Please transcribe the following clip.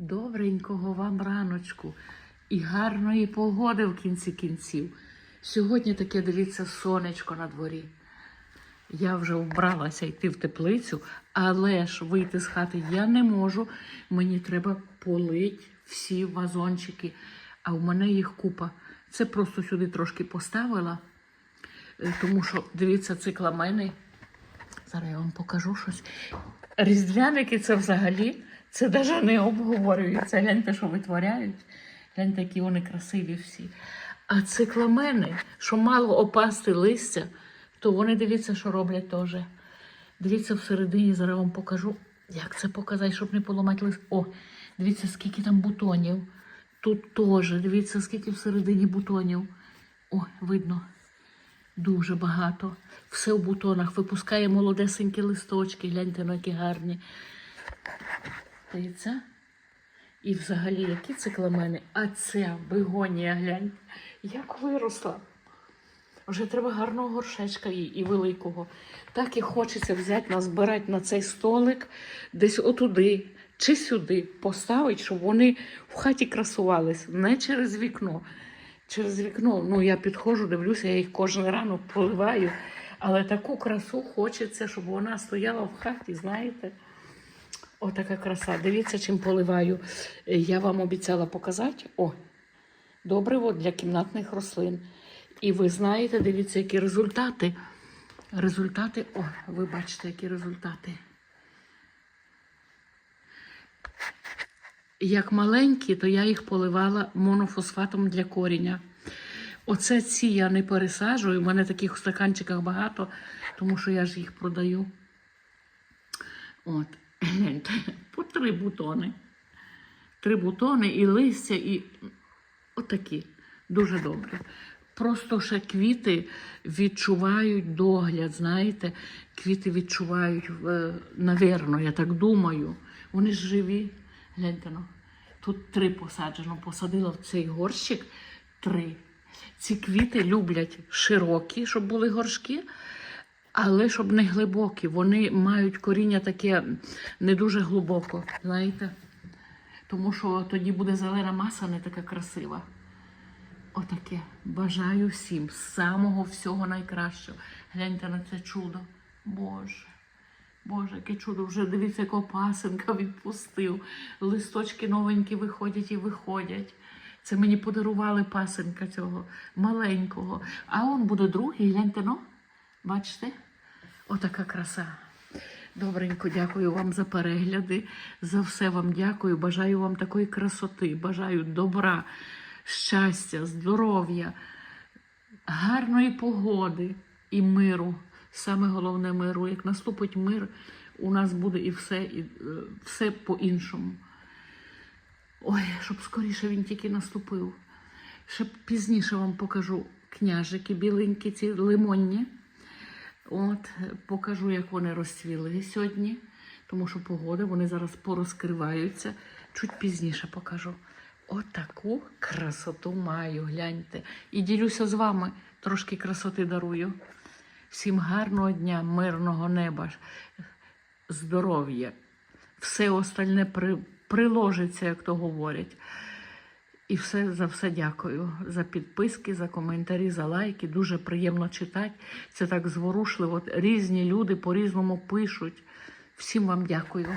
Добренького вам раночку і гарної погоди в кінці кінців. Сьогодні таке, дивіться, сонечко на дворі. Я вже вбралася йти в теплицю, але ж вийти з хати я не можу. Мені треба полить всі вазончики, а в мене їх купа. Це просто сюди трошки поставила, е, тому що, дивіться, цикламени. Зараз я вам покажу щось. Різдвяники це взагалі, це навіть не обговорюється. Гляньте, що витворяють. Гляньте, які вони красиві всі. А цикламени, що мало опасти листя, то вони дивіться, що роблять теж. Дивіться всередині, зараз вам покажу, як це показати, щоб не поламати лист. О, дивіться, скільки там бутонів. Тут теж, дивіться, скільки всередині бутонів. О, видно. Дуже багато. Все в бутонах. Випускає молодесенькі листочки. Гляньте, ну які гарні. Дивіться. І взагалі, які цикламени. А ця бегонія, глянь, як виросла. Вже треба гарного горшечка їй і великого. Так і хочеться взяти, назбирати на цей столик десь отуди чи сюди поставити, щоб вони в хаті красувались, не через вікно. Через вікно, ну я підходжу, дивлюся, я їх кожен ранок поливаю. Але таку красу хочеться, щоб вона стояла в хаті, знаєте. Отака краса. Дивіться, чим поливаю. Я вам обіцяла показати. О, добриво для кімнатних рослин. І ви знаєте, дивіться, які результати. Результати, о, ви бачите, які результати. Як маленькі, то я їх поливала монофосфатом для коріння. Оце ці я не пересаджую. У мене таких в стаканчиках багато, тому що я ж їх продаю. От, по три бутони. Три бутони і листя, і отакі. Дуже добре. Просто ще квіти відчувають догляд, знаєте, квіти відчувають, е, навірно, я так думаю. Вони ж живі. Гляньте, ну, тут три посаджено. Посадила в цей горщик три. Ці квіти люблять широкі, щоб були горшки, але щоб не глибокі. Вони мають коріння таке не дуже глибоко, знаєте. Тому що тоді буде зелена маса не така красива. Отаке. Бажаю всім самого всього найкращого. Гляньте на це чудо. Боже. Боже, яке чудо, вже дивіться, якого пасенка відпустив. Листочки новенькі виходять і виходять. Це мені подарували пасенка цього маленького. А он буде другий, гляньте, ну, бачите? Отака краса. Добренько, дякую вам за перегляди. За все вам дякую. Бажаю вам такої красоти, бажаю добра, щастя, здоров'я, гарної погоди і миру. Саме головне миру. Як наступить мир, у нас буде і все, і, е, все по-іншому. Ой, щоб скоріше він тільки наступив. Ще пізніше вам покажу княжики біленькі, ці лимонні. От, покажу, як вони розцвіли сьогодні, тому що погода, вони зараз порозкриваються. Чуть пізніше покажу. Отаку красоту маю, гляньте. І ділюся з вами, трошки красоти дарую. Всім гарного дня, мирного неба, здоров'я. Все остальне при, приложиться, як то говорять. І все за все дякую. За підписки, за коментарі, за лайки. Дуже приємно читати. Це так зворушливо. Різні люди по-різному пишуть. Всім вам дякую.